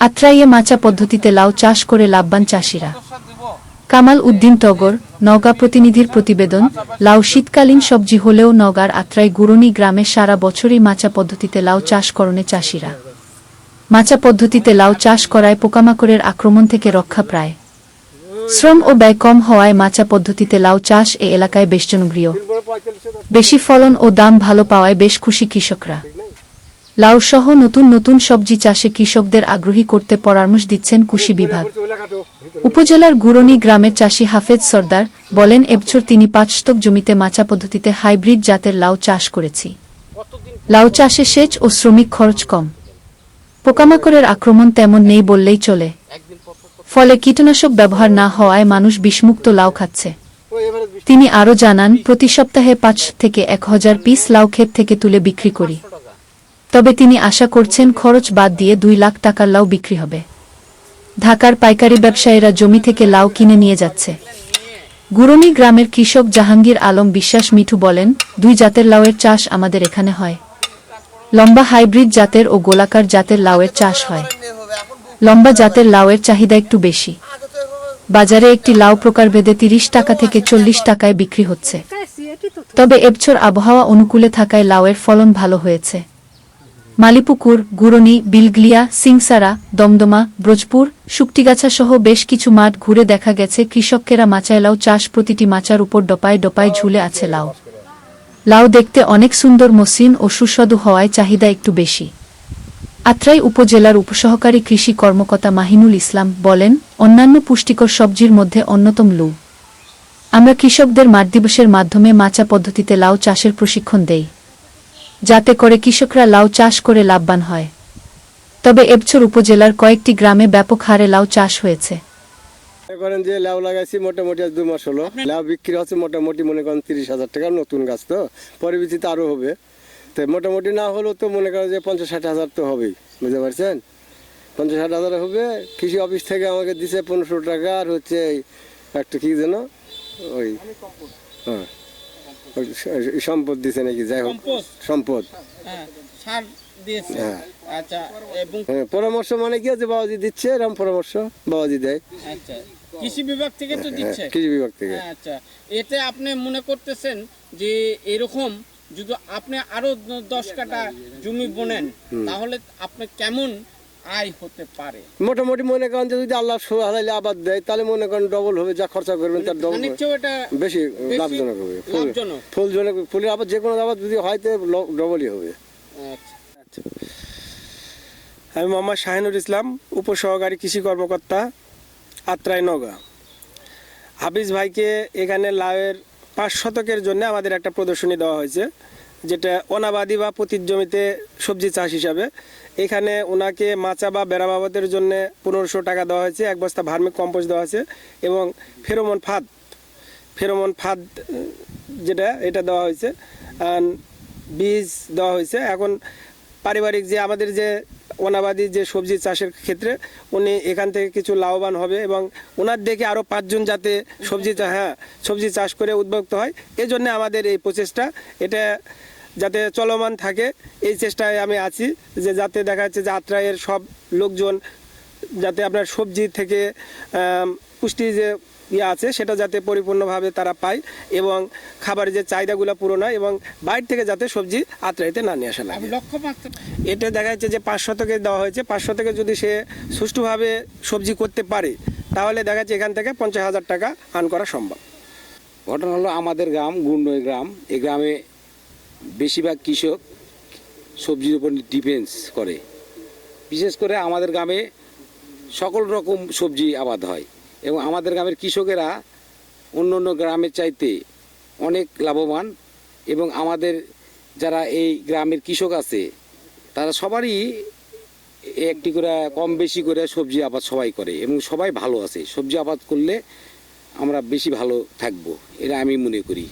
আত্রাইয়ে মাচা পদ্ধতিতে লাউ চাষ করে লাভবান চাষিরা। কামাল উদ্দিন টগর, নওগাঁ প্রতিনিধির প্রতিবেদন, লাউ শীতকালীন সবজি হলেও নওগাঁর আত্রাই গুরুনি গ্রামে সারা বছরই মাচা পদ্ধতিতে লাউ চাষ করণে চাষিরা। মাচা পদ্ধতিতে লাউ চাষ করায় পোকামাকড়ের আক্রমণ থেকে রক্ষা প্রায়। শ্রম ও ব্যয় কম হওয়ায় মাচা পদ্ধতিতে লাউ চাষ এ এলাকায় বেশ জনপ্রিয়। বেশি ফলন ও দাম ভালো পাওয়ায় বেশ খুশি কৃষকরা। লাউ সহ নতুন নতুন সবজি চাষে কৃষকদের আগ্রহী করতে পরামর্শ দিচ্ছেন কৃষি বিভাগ। উপজেলার গুরনি গ্রামের চাষি হাফেজ সর্দার বলেন, এবছর তিনি পাঁচ শতক জমিতে মাচা পদ্ধতিতে হাইব্রিড জাতের লাউ চাষ করেছি। লাউ চাষে সেচ ও শ্রমিক খরচ কম। পোকামাকড়ের আক্রমণ তেমন নেই বললেই চলে। ফলে কীটনাশক ব্যবহার না হওয়ায় মানুষ বিষমুক্ত লাউ খাচ্ছে। তিনি আরও জানান, প্রতি সপ্তাহে পাঁচ থেকে এক হাজার পিস লাউ ক্ষেত থেকে তুলে বিক্রি করি। তবে তিনি আশা করছেন খরচ বাদ দিয়ে দুই লাখ টাকার লাউ বিক্রি হবে। ঢাকার পাইকারি ব্যবসায়ীরা জমি থেকে লাউ কিনে নিয়ে যাচ্ছে। গুরনি গ্রামের কৃষক জাহাঙ্গীর আলম বিশ্বাস মিঠু বলেন, দুই জাতের লাউয়ের চাষ আমাদের এখানে হয়। লম্বা হাইব্রিড জাতের ও গোলাকার জাতের লাউয়ের চাষ হয়। লম্বা জাতের লাউয়ের চাহিদা একটু বেশি। বাজারে একটি লাউ প্রকারভেদে তিরিশ টাকা থেকে চল্লিশ টাকায় বিক্রি হচ্ছে। তবে এবছর আবহাওয়া অনুকূলে থাকায় লাউয়ের ফলন ভালো হয়েছে। মালিপুকুর, গুরনি, বিলগলিয়া, সিংসারা, দমদমা, ব্রজপুর শুকটিগাছা সহ বেশ কিছু মাঠ ঘুরে দেখা গেছে কৃষকেরা মাচায় লাউ চাষ প্রতিটি মাচার উপর ডপায় ডপায় ঝুলে আছে লাউ। লাউ দেখতে অনেক সুন্দর, মসৃণ ও সুস্বাদু হওয়ায় চাহিদা একটু বেশি। আত্রাই উপজেলার উপসহকারী কৃষি কর্মকর্তা মাহিনুল ইসলাম বলেন, অন্যান্য পুষ্টিকর সবজির মধ্যে অন্যতম লু। আমরা কৃষকদের মাঠ দিবসের মাধ্যমে মাচা পদ্ধতিতে লাউ চাষের প্রশিক্ষণ দেই। যাতে করে কৃষকরা লাউ চাষ করে লাভবান হয়। তবে এবছর উপজেলার কয়েকটি গ্রামে ব্যাপক হারে লাউ চাষ হয়েছে। করেন যে লাউ লাগাইছি মোটামুটি আজ দু মাস হলো। লাউ বিক্রি হচ্ছে মোটামুটি মনে করেন তিরিশ হাজার টাকা নতুন গাছ তো। পরবর্তীতে আরও হবে। তো মোটামুটি না হলেও তো মনে করেন যে পঞ্চাশ ষাট হাজার তো হবেই বুঝতে পারছেন? পঞ্চাশ ষাট হাজার হবে কৃষি অফিস থেকে আমাকে দিছে পনেরোশো টাকা আর হচ্ছে এই একটা কি যেন ওই হ্যাঁ। সম্পদ দিছে নাকি? যাই হোক সম্পদ? হ্যাঁ হ্যাঁ। আচ্ছা এবং হ্যাঁ পরামর্শ মানে কি আছে? বাবাজি দিচ্ছে এরকম পরামর্শ বাবাজি দেয়। আচ্ছা কৃষি বিভাগ থেকে তো দিচ্ছে? কৃষি বিভাগ থেকে। আচ্ছা এতে আপনি মনে করতেছেন যে এরকম যদি আপনি আরও দশ কাটা জমি বোনেন তাহলে আপনি কেমন আয় হতে পারে। মোটামুটি মনে করেন যে যদি আল্লাহ আবাদ দেয় তাহলে মনে করেন ডবল হবে যা খরচা করবেন তার ডবল বেশি লাভজনক হবে ফুল ফুলজনক ফুলের আবাদ যে কোনো আবাদ যদি হয় তো ডবলই হবে। আচ্ছা। আমি মোহাম্মদ শাহিনুর ইসলাম উপসহকারী কৃষি কর্মকর্তা আত্রাই নগা। হাফিজ ভাইকে এখানে লাউয়ের পাঁচ শতকের জন্য আমাদের একটা প্রদর্শনী দেওয়া হয়েছে। যেটা অনাবাদি বা পতির জমিতে সবজি চাষ হিসাবে, এখানে ওনাকে মাচা বা বেড়া বাবদের জন্য পনেরোশো টাকা দেওয়া হয়েছে, এক বস্তা ভার্মিক কম্পোস্ট দেওয়া হয়েছে এবং ফেরোমন ফাঁদ ফেরোমন ফাঁদ, যেটা, এটা দেওয়া হয়েছে বীজ দেওয়া হয়েছে। এখন পারিবারিক যে আমাদের যে অনাবাদী যে সবজি চাষের ক্ষেত্রে, উনি এখান থেকে কিছু লাভবান হবে এবং ওনার দেখে আরও পাঁচজন যাতে সবজি হ্যাঁ সবজি চাষ করে উদ্বুদ্ধ হয় এই জন্য আমাদের এই প্রচেষ্টা। এটা যাতে চলমান থাকে এই চেষ্টায় আমি আছি যে যাতে দেখা যাচ্ছে যে আত্রায়ের সব লোকজন যাতে আপনার সবজি থেকে পুষ্টি যে ইয়ে আছে সেটা যাতে পরিপূর্ণভাবে তারা পায় এবং খাবারের যে চাহিদাগুলো পূরণ হয় এবং বাইরে থেকে যাতে সবজি আত্রাইতে না নিয়ে আসা লাগে। আমি লক্ষ্য এটা দেখা যাচ্ছে যে পাঁচ শতকে দেওয়া হয়েছে পাঁচ শতকে যদি সে সুষ্ঠুভাবে সবজি করতে পারে তাহলে দেখা যাচ্ছে এখান থেকে পঞ্চাশ হাজার টাকা আর্ন করা সম্ভব। ঘটনা হলো আমাদের গ্রাম গুন্ডই গ্রাম। এই গ্রামে বেশিরভাগ কৃষক সবজির উপর ডিপেন্স করে। বিশেষ করে আমাদের গ্রামে সকল রকম সবজি আবাদ হয় এবং আমাদের গ্রামের কৃষকেরা অন্য অন্য গ্রামের চাইতে অনেক লাভবান এবং আমাদের যারা এই গ্রামের কৃষক আছে, তারা সবারই একটি করে কম বেশি করে সবজি আবাদ সবাই করে এবং সবাই ভালো আছে। সবজি আবাদ করলে আমরা বেশি ভালো থাকব, এটা আমি মনে করি।